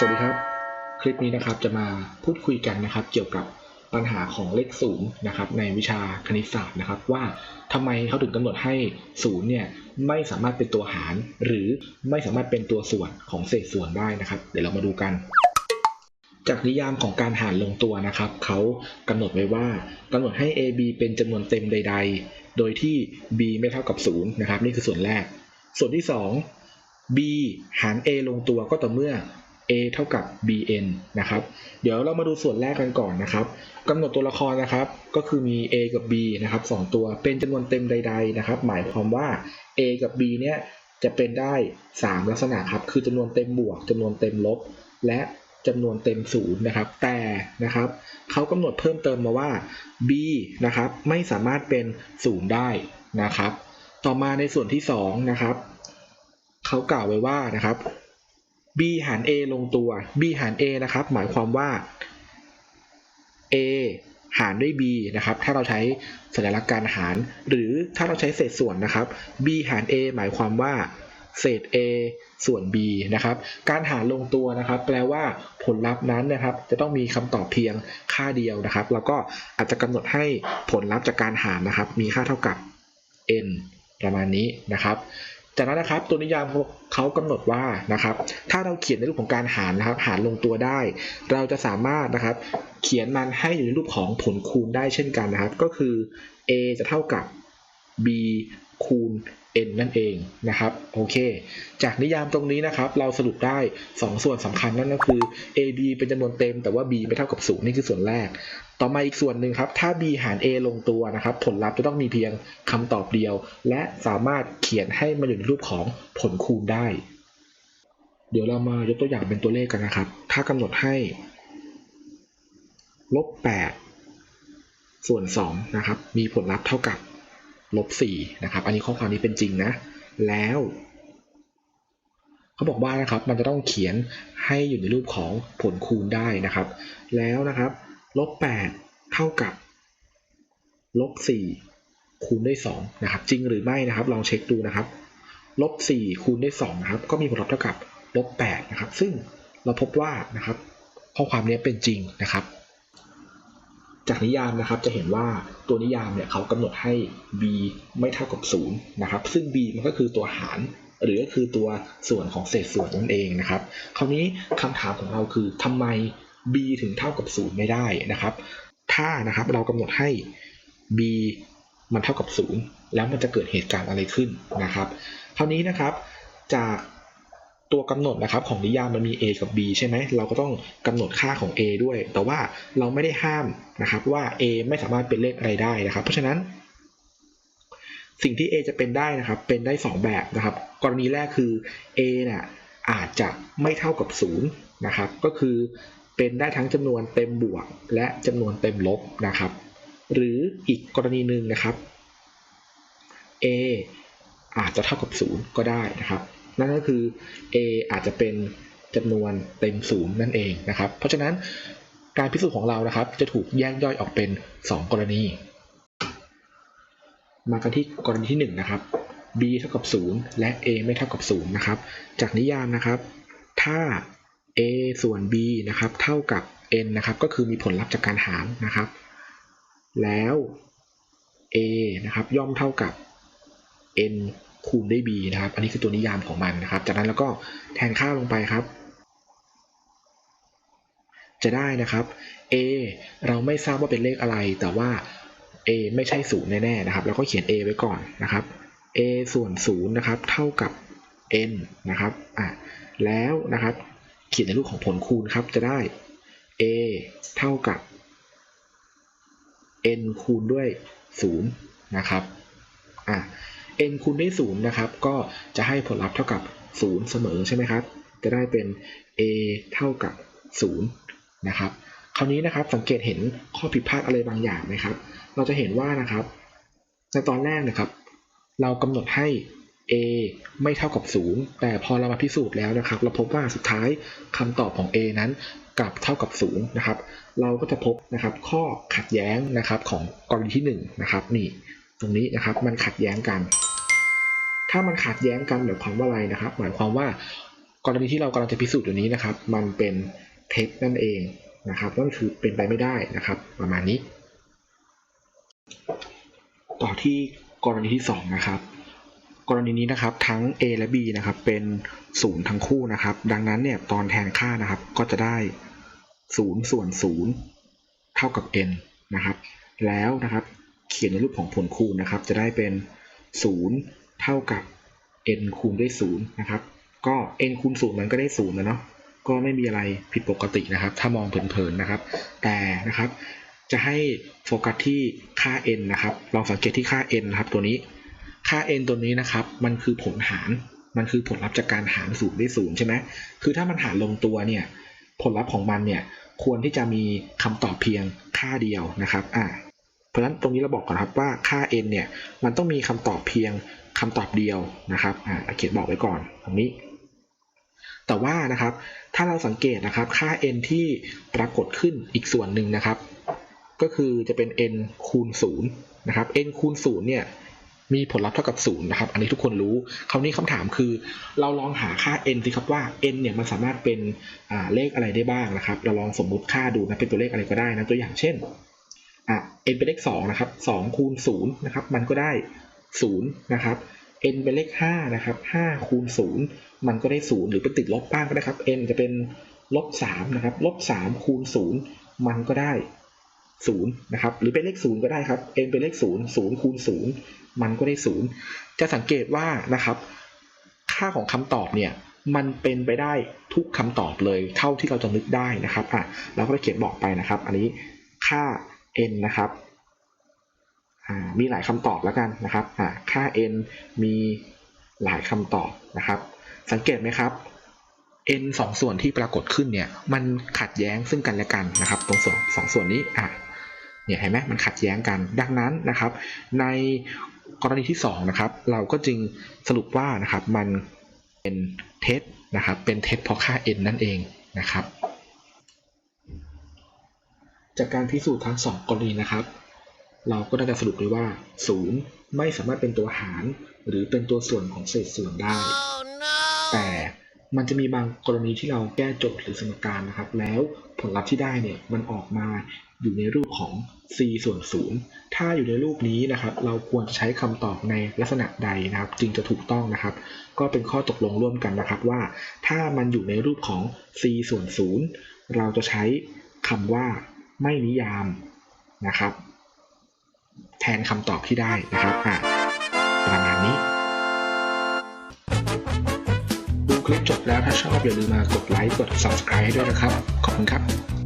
สวัสดีครับ คลิปนี้นะครับจะมาพูดคุยกันนะครับ เกี่ยวกับปัญหาของเลขศูนย์นะครับในวิชาคณิตศาสตร์นะครับ ว่าทำไมเขาถึงกำหนดให้ศูนย์เนี่ยไม่สามารถเป็นตัวหาร หรือไม่สามารถเป็นตัวส่วนของเศษส่วนได้นะครับ เดี๋ยวเรามาดูกัน จากนิยามของการหารลงตัวนะครับเขากำหนดไว้ว่ากำหนดให้ a b เป็นจำนวนเต็มใด ๆ โดยที่ b ไม่เท่ากับ0นะครับนี่คือส่วนแรก ส่วนที่ 2 b หาร a ลงตัวก็ต่อเมื่อ a เท่ากับ bn นะครับ เดี๋ยวเรามาดูส่วนแรกกันก่อนนะครับกำหนดตัวละครนะครับ ก็คือมี a กับ b นะครับสองตัว เป็นจำนวนเต็มใด ๆ นะครับ หมายความว่า a กับ b เนี่ยจะเป็นได้ 3 ลักษณะครับ คือจำนวนเต็มบวกจำนวนเต็มลบ และจำนวนเต็มศูนย์นะครับ แต่นะครับเขากำหนดเพิ่มเติมมาว่า b นะครับไม่สามารถเป็นศูนย์ได้นะครับ ต่อมาในส่วนที่2นะครับเขากล่าวไว้ว่านะครับ b หาร a ลงตัว b หาร a นะครับ หมายความว่า a หารด้วย b นะครับ ถ้าเราใช้สัญลักษณ์การหาร หรือถ้าเราใช้เศษส่วนนะครับ b หาร a หมายความว่าเศษ a ส่วน b นะครับ การหารลงตัวนะครับ แปลว่าผลลัพธ์นั้นนะครับ จะต้องมีคำตอบเพียงค่าเดียวนะครับ แล้วก็อาจจะกำหนดให้ผลลัพธ์จากการหารนะครับ มีค่าเท่ากับ n ประมาณนี้นะครับ จากนั้นนะครับตัวนิยามเขากำหนดว่านะครับ ถ้าเราเขียนในรูปของการหารนะครับ หารลงตัวได้ เราจะสามารถนะครับ เขียนมันให้อยู่ในรูปของผลคูณได้เช่นกันนะครับ ก็คือ a จะเท่ากับ b คูณ n นั่นเองนะครับโอเค จากนิยามตรงนี้นะครับ เราสรุปได้ 2 ส่วนสำคัญนั่นก็คือ a b เป็นจำนวนเต็มแต่ว่า b ไม่เท่ากับ0นี่คือส่วนแรก ต่อมาอีกส่วนหนึ่งครับถ้า b หาร a ลงตัวนะครับ ผลลัพธ์จะต้องมีเพียงคำตอบเดียว และสามารถเขียนให้มันอยู่ในรูปของผลคูณได้ เดี๋ยวเรามายกตัวอย่างเป็นตัวเลขกันนะครับ ถ้ากำหนดให้ลบ8ส่วน2นะครับมีผลลัพธ์เท่ากับ ลบ4นะครับ อันนี้ข้อความนี้เป็นจริงนะ แล้วเขาบอกว่านะครับมันจะต้องเขียนให้อยู่ในรูปของผลคูณได้นะครับ แล้วนะครับลบ8เท่ากับลบ4คูณด้วย2นะครับ จริงหรือไม่นะครับ ลองเช็คดูนะครับลบ4คูณด้วย2นะครับ ก็มีผลลัพธ์เท่ากับลบ8นะครับ ซึ่งเราพบว่านะครับ ข้อความนี้เป็นจริงนะครับ จากนิยามนะครับจะเห็นว่าตัวนิยามเนี่ยเขากำหนดให้ b ไม่เท่ากับ0นะครับซึ่ง b มันก็คือตัวหาร หรือก็คือตัวส่วนของเศษส่วนนั่นเองนะครับ คราวนี้คำถามของเราคือทำไม b ถึงเท่ากับ0ไม่ได้นะครับ ถ้านะครับเรากำหนดให้ b มันเท่ากับ0แล้วมันจะเกิดเหตุการณ์อะไรขึ้นนะครับ คราวนี้นะครับจาก ตัวกำหนดนะครับของนิยามมันมี a กับ b ใช่ไหมเราก็ต้องกำหนดค่าของ a ด้วย แต่ว่าเราไม่ได้ห้ามนะครับว่า a ไม่สามารถเป็นเลขอะไรได้นะครับ เพราะฉะนั้น สิ่งที่ a จะเป็นได้นะครับ เป็นได้ 2 แบบนะครับ กรณีแรกคือ a นี่ยอาจจะไม่เท่ากับ0นะครับ ก็คือเป็นได้ทั้งจำนวนเต็มบวก และจำนวนเต็มลบนะครับ หรืออีกกรณีหนึ่งนะครับ a อาจจะเท่ากับ 0 ก็ได้นะครับ นั่นก็คือ a อาจจะเป็นจำนวนเต็มศูนย์นั่นเองนะครับ เพราะฉะนั้นการพิสูจน์ของเรานะครับ จะถูกแยกย่อยออกเป็น 2 กรณี มากันที่กรณีที่ 1 นะครับ b เท่ากับ 0 และ a ไม่เท่ากับ0นะครับ จากนิยามนะครับ ถ้า a ส่วน b นะครับ เท่ากับ n นะครับ ก็คือมีผลลัพธ์จากการหารนะครับ แล้ว a นะครับย่อมเท่ากับ n คูณด้วย b นะครับ อันนี้คือตัวนิยามของมันนะครับ จากนั้นแล้วก็แทนค่าลงไปครับ จะได้นะครับ a เราไม่ทราบว่าเป็นเลขอะไร แต่ว่า a ไม่ใช่ศูนย์แน่ๆนะครับเราก็เขียน a ไว้ก่อนนะครับ a ส่วนศูนย์นะครับ เท่ากับ n นะครับ อะ แล้วนะครับ เขียนในรูปของผลคูณครับ จะได้ a เท่ากับ n คูณด้วย 0 นะครับ อะ n คูณด้วย0นะครับ ก็จะให้ผลลัพธ์เท่ากับ 0 เสมอใช่ไหมครับ จะได้เป็น a เท่ากับ 0 นะครับ คราวนี้นะครับสังเกตเห็นข้อผิดพลาดอะไรบางอย่างไหมครับ เราจะเห็นว่านะครับ ในตอนแรกนะครับ เรากำหนดให้ a ไม่เท่ากับ 0 แต่พอเรามาพิสูจน์แล้วนะครับ เราพบว่าสุดท้ายคำตอบของ a นั้นกลับเท่ากับ0นะครับ เราก็จะพบนะครับข้อขัดแย้งนะครับของกรณีที่1นะครับนี่ตรงนี้นะครับมันขัดแย้งกัน ถ้ามันขัดแย้งกันหมายความว่าอะไรนะครับ หมายความว่ากรณีที่เรากำลังจะพิสูจน์อยู่นี้นะครับ มันเป็นเท็จนั่นเองนะครับนั่นคือเป็นไปไม่ได้นะครับ ประมาณนี้ ต่อที่กรณีที่สองนะครับ กรณีนี้นะครับทั้ง A และ B นะครับ เป็นศูนย์ทั้งคู่นะครับ ดังนั้นเนี่ยตอนแทนค่านะครับก็จะได้ศูนย์ส่วนศูนย์เท่ากับ n นะครับ แล้วนะครับ เขียนในรูปของผลคูณนะครับ จะได้เป็นศูนย์ เท่ากับ n คูณด้วยศูนย์นะครับ ก็ n คูณศูนย์มันก็ได้ศูนย์แล้วเนาะ ก็ไม่มีอะไรผิดปกตินะครับ ถ้ามองเผินๆนะครับ แต่นะครับ จะให้โฟกัสที่ค่า n นะครับ ลองสังเกตที่ค่า n นะครับตัวนี้ ค่า n ตัวนี้นะครับ มันคือผลหาร มันคือผลลัพธ์จากการหารศูนย์ด้วยศูนย์ใช่ไหมคือถ้ามันหารลงตัวเนี่ย ผลลัพธ์ของมันเนี่ย ควรที่จะมีคำตอบเพียงค่าเดียวนะครับ อ่า ราะฉะนั้นตรงนี้เราบอกก่อนครับว่าค่า n เนี่ยมันต้องมีคำตอบเพียงคำตอบเดียวนะครับอ่าเขียนบอกไว้ก่อนตรงนี้ แต่ว่านะครับถ้าเราสังเกตนะครับค่า n ที่ปรากฏขึ้นอีกส่วนหนึ่งนะครับ ก็คือจะเป็น n คูณ0นะครับ n คูณ0เนี่ยมีผลลัพธ์เท่ากับ0นะครับ อันนี้ทุกคนรู้ คราวนี้คำถามคือ เราลองหาค่า n สิครับว่า n เนี่ยมันสามารถเป็นเลขอะไรได้บ้างนะครับ เราลองสมมุติค่าดูนะเป็นตัวเลขอะไรก็ได้นะตัวอย่างเช่น n เป็นเลข2นะครับ2คูณ0นะครับมันก็ได้0นะครับ n เป็นเลข5นะครับ5คูณ0มันก็ได้ 0 หรือเป็นติดลบบ้างก็ได้ครับ n จะเป็นลบ3นะครับลบ3คูณ0มันก็ได้0นะครับหรือเป็นเลข 0 ก็ได้ครับ n เป็นเลข 0 0คูณ0มันก็ได้ 0 จะสังเกตว่านะครับ ค่าของคำตอบเนี่ยมันเป็นไปได้ทุกคำตอบเลยเท่าที่เราจะนึกได้นะครับอะเราก็จะเขียนบอกไปนะครับ อันนี้ค่า n นะครับมีหลายคำตอบแล้วกันนะครับอ่าค่า n มีหลายคำตอบนะครับ สังเกตไหมครับ n สองส่วนที่ปรากฏขึ้นเนี่ยมันขัดแย้งซึ่งกันและกันนะครับ ตรงส่วนสองส่วนนี้อะเนี่ยเห็นไหมมันขัดแย้งกัน ดังนั้นนะครับ ในกรณีที่สองนะครับเราก็จึงสรุปว่านะครับมันเป็นเท็จนะครับเป็นเท็จเพราะค่า n นั่นเองนะครับ จากการพิสูจน์ทั้งสองกรณีนะครับ เราก็น่าจะสรุปได้ว่า 0 ไม่สามารถเป็นตัวหาร หรือเป็นตัวส่วนของเศษส่วนได้แต่มันจะมีบางกรณีที่เราแก้โจทย์หรือสมการนะครับ แล้วผลลัพธ์ที่ได้เนี่ยมันออกมาอยู่ในรูปของ c ส่วน 0 ถ้าอยู่ในรูปนี้นะครับ เราควรจะใช้คำตอบในลักษณะใดนะครับ จึงจะถูกต้องนะครับ ก็เป็นข้อตกลงร่วมกันนะครับว่า ถ้ามันอยู่ในรูปของ c ส่วน 0 เราจะใช้คำว่า ไม่นิยามนะครับ แทนคำตอบที่ได้นะครับอะประมาณนี้ ดูคลิปจบแล้วถ้าชอบอย่าลืมมากดไลค์กด subscribe ให้ด้วยนะครับ ขอบคุณครับ